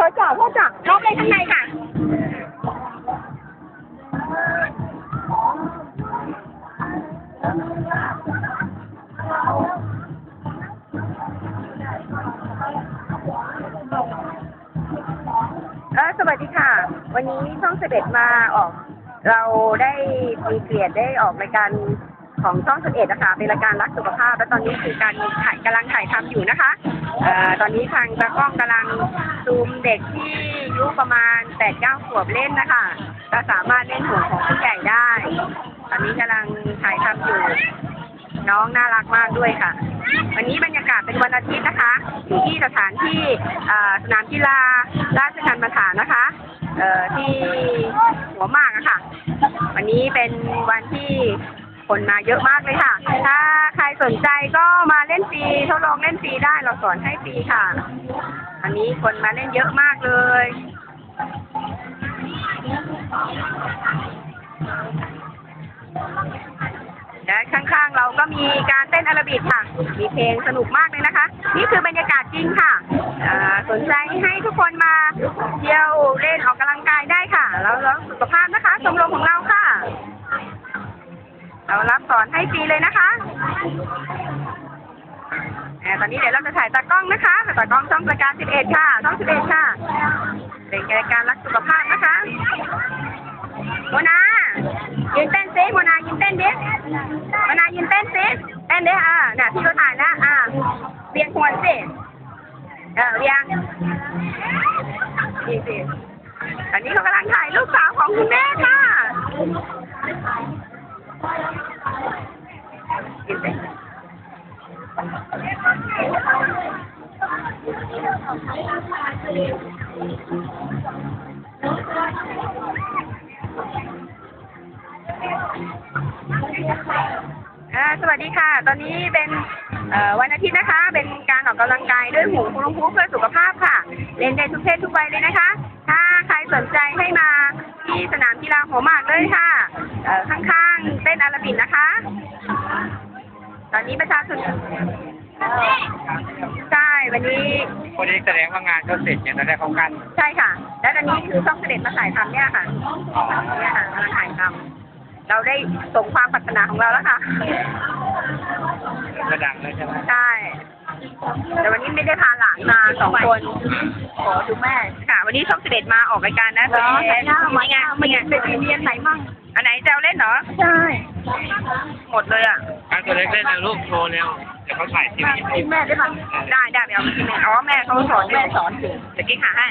รถจอดพ่อจอดล็อกเลยข้างในค่ะเออสวัสดีค่ะ วันนี้ช่องเสด็จมาออก เราได้มีเกียรติได้ออกรายการของช่องเสด็จนะคะเป็นรายการรักสุขภาพ และตอนนี้คือการถ่ายกำลังถ่ายทำอยู่นะคะเอ่อตอนนี้ทางกล้องกำลัง ซูมเด็กที่อายุประมาณ8ปดเก้าขวบเล่นนะคะก็สามารถเล่นห่วงของผู้ใหญ่ได้ ตอนนี้กำลังถ่ายทำอยู่ น้องน่ารักมากด้วยค่ะ วันนี้บรรยากาศเป็นวันอาทิตย์นะคะ อยู่ที่สถานที่สนามกีฬาราชการประถานนะคะเอ่อที่หัวมากะค่ะ วันนี้เป็นวันที่คนมาเยอะมากเลยค่ะ ถ้าใครสนใจก็มา เล่นฟรีทดลองเล่นฟรีได้เราสอนให้ฟรีค่ะ อันนี้คนมาเล่นเยอะมากเลยและข้างๆเราก็มีการเต้นอาราบิกค่ะ มีเพลงสนุกมากเลยนะคะ นี่คือบรรยากาศจริงค่ะอ่าสนใจให้ทุกคนมาเที่ยวเล่นออกกำลังกายได้ค่ะ แล้วแล้วสุขภาพนะคะชมรมของเราค่ะ เรารับสอนให้ฟรีเลยนะคะ อ่าตอนนี้เดี๋ยวเราจะถ่ายตากล้องนะคะตากล้องช่องรายการ 11 ค่ะ ช่อง 11 ค่ะ เป็นรายการรักสุขภาพนะคะโมนายืนเต้นซิโมนายืนเต้นดิโมนายืนเต้นซิเต้นดิอ่าน่ะพี่ก็ถ่ายแล้วอ่าเบียงหัวสิเออเบียงนี่สิอันนี้เขากำลังถ่ายลูกสาวของคุณแม่ค่ะ สวัสดีค่ะ ตอนนี้เป็นวันอาทิตย์นะคะ เป็นการออกกำลังกายด้วยหมูคุรุงคูเพื่อสุขภาพค่ะ เล่นได้ทุกเพศทุกวัยเลยนะคะ ถ้าใครสนใจให้มาที่สนามกีฬาหัวหมากเลยค่ะข้างๆเต้นอาราบิกนะคะ ตอนนี้ประชาชนใช่ วันนี้ คนนี้แสดงว่างานเขาเสร็จเนี่ยเราได้เข้ากันใช่ค่ะ และตอนนี้คือช่องเสด็จมาถ่ายทำเนี่ยค่ะเนี่ยค่ะกำลังถ่ายทำเราได้ส่งความปรารถนาของเราแล้วค่ะระดังแล้วใช่ไหมใช่แต่วันนี้ไม่ได้พาหลานมาสองคนขอดูแม่ค่ะ วันนี้ช่องเสด็จมาออกรายการนะเหรอนี่ไงหน้ามานี่ไงนี่ไงเป็นเรียนไหนมั่งอันไหนจะเอาเล่นเหรอใช่ หมดเลยอะการตัวเล็กเล่นนะลูกโชว์เร็วเดี๋ยวเขาถ่ายทีวีกินแม่ได้ปะได้ได้ไปเอาไปกินเองอ๋อแม่เขาสอนแม่สอนอยู่เดี๋ยวกิ๊กหาให้